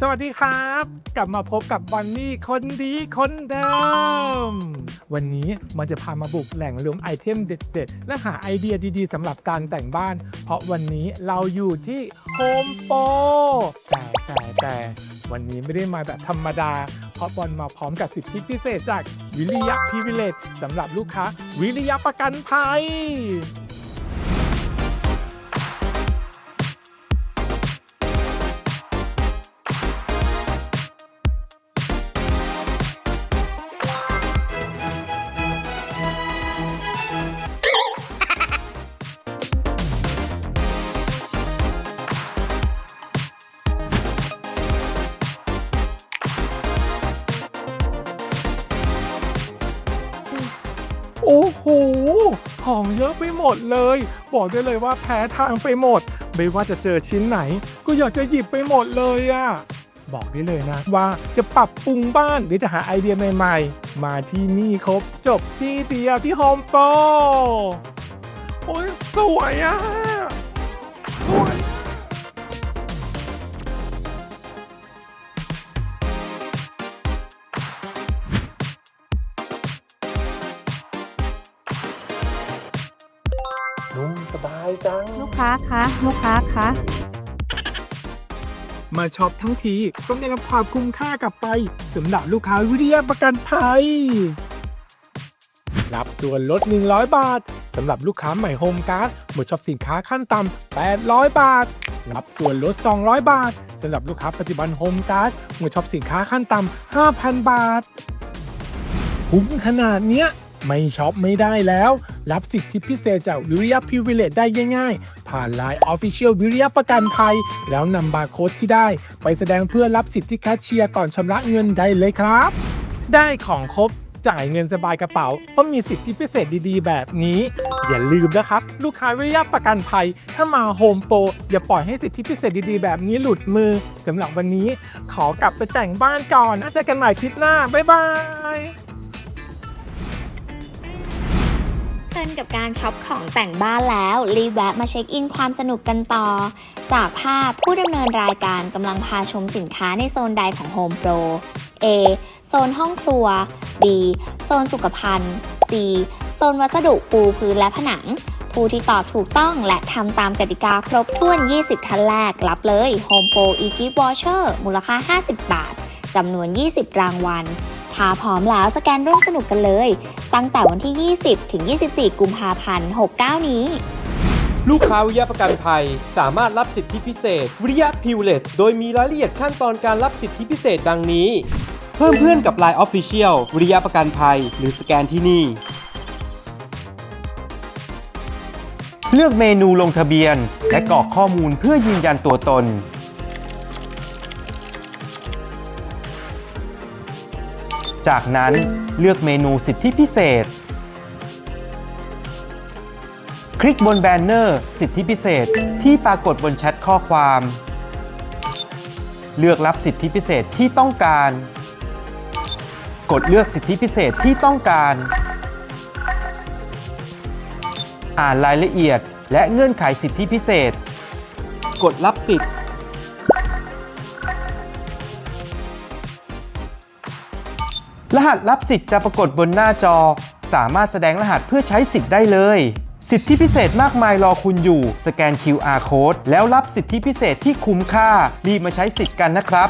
สวัสดีครับ กลับมาพบกับบอนนี่คนดีคนเดิม วันนี้มันจะพามาบุกแหล่งรวมไอเทมเด็ดๆ และหาไอเดียดีๆสำหรับการแต่งบ้าน เพราะวันนี้เราอยู่ที่โฮมโปรแต่แต่แต่วันนี้ไม่ได้มาแบบธรรมดา เพราะบอลมาพร้อมกับสิทธิพิเศษจากวิริยะพิเวเลตสำหรับลูกค้าวิริยะประกันภัย โอ้โห ของเยอะไปหมดเลย บอกได้เลยว่าแพ้ทางไปหมด ไม่ว่าจะเจอชิ้นไหน ก็อยากจะหยิบไปหมดเลยอะบอกได้เลยนะว่าจะปรับปรุงบ้านหรือจะหาไอเดียใหม่ๆ มาที่นี่ครบจบที่เดียวที่โฮมโปรโอ้ยสวยอะสวย นุ่มสบายจัง ลูกค้าคะลูกค้าคะมาช็อปทั้งทีต้องได้รับความคุ้มค่ากลับไปสำหรับลูกค้าวิทยาประกันภัย รับส่วนลด 100 บาทสำหรับลูกค้าใหม่โฮมการ์ดเมื่อช็อปสินค้าขั้นต่ำ800 บาท รับส่วนลด 200 บาทสำหรับลูกค้าปัจจุบันโฮมการ์ดเมื่อช็อปสินค้าขั้นต่ำ5,000 บาทคุ้มขนาดเนี้ย ไม่ช็อปไม่ได้แล้ว รับสิทธิพิเศษจากวิริยะพิเวเลตได้ง่ายๆ ผ่าน Line Official วิริยะประกันภัย แล้วนำบาร์โค้ดที่ได้ ไปแสดงเพื่อรับสิทธิแคชเชียร์ก่อนชำระเงินได้เลยครับ ได้ของครบจ่ายเงินสบายกระเป๋าก็มีสิทธิพิเศษดีๆ แบบนี้ อย่าลืมนะครับ ลูกค้าวิริยะประกันภัย ถ้ามาโฮมโปรอย่าปล่อยให้สิทธิพิเศษดีๆ แบบนี้หลุดมือสำหรับวันนี้ ขอกลับไปแต่งบ้านก่อนเจอกันใหม่คลิปหน้าบ๊ายบาย ลินกับการช็อปของแต่งบ้านแล้ว รีแวะมาเช็คอินความสนุกกันต่อ จากภาพผู้ดำเนินรายการกำลังพาชมสินค้าในโซนใดของ Home Pro A โซนห้องครัว B โซนสุขภัณฑ์ C โซนวัสดุปูพื้นและผนัง ผู้ที่ตอบถูกต้องและทำตามกติกาครบถ้วน 20 ท่านแรก รับเลย Home Pro e-gift voucher มูลค่า 50 บาทจำนวน 20 รางวัลถ้าพร้อมแล้วสแกนร่วมสนุกกันเลย ตั้งแต่วันที่ 20 ถึง 24 กุมภาพันธ์ 69 นี้ ลูกค้าวิทยาประกันภัย สามารถรับสิทธิพิเศษ วิทยาพิวเลตโดยมีรายละเอียดขั้นตอนการรับสิทธิพิเศษดังนี้ เพิ่มเพื่อนกับ Line Official วิทยาประกันภัย หรือสแกนที่นี่ เลือกเมนูลงทะเบียน และกรอกข้อมูลเพื่อยืนยันตัวตน จากนั้นเลือกเมนูสิทธิพิเศษ คลิกบนแบนเนอร์ สิทธิพิเศษที่ปรากฏบนแชทข้อความ เลือกรับสิทธิพิเศษที่ต้องการ กดเลือกสิทธิพิเศษที่ต้องการ อ่านรายละเอียดและเงื่อนไขสิทธิพิเศษ กดรับสิทธิ รหัสรับสิทธิ์จะปรากฏบนหน้าจอ สามารถแสดงรหัสเพื่อใช้สิทธิ์ได้เลย สิทธิพิเศษมากมายรอคุณอยู่ สแกน QR code แล้วรับสิทธิพิเศษที่คุ้มค่า รีบมาใช้สิทธิ์กันนะครับ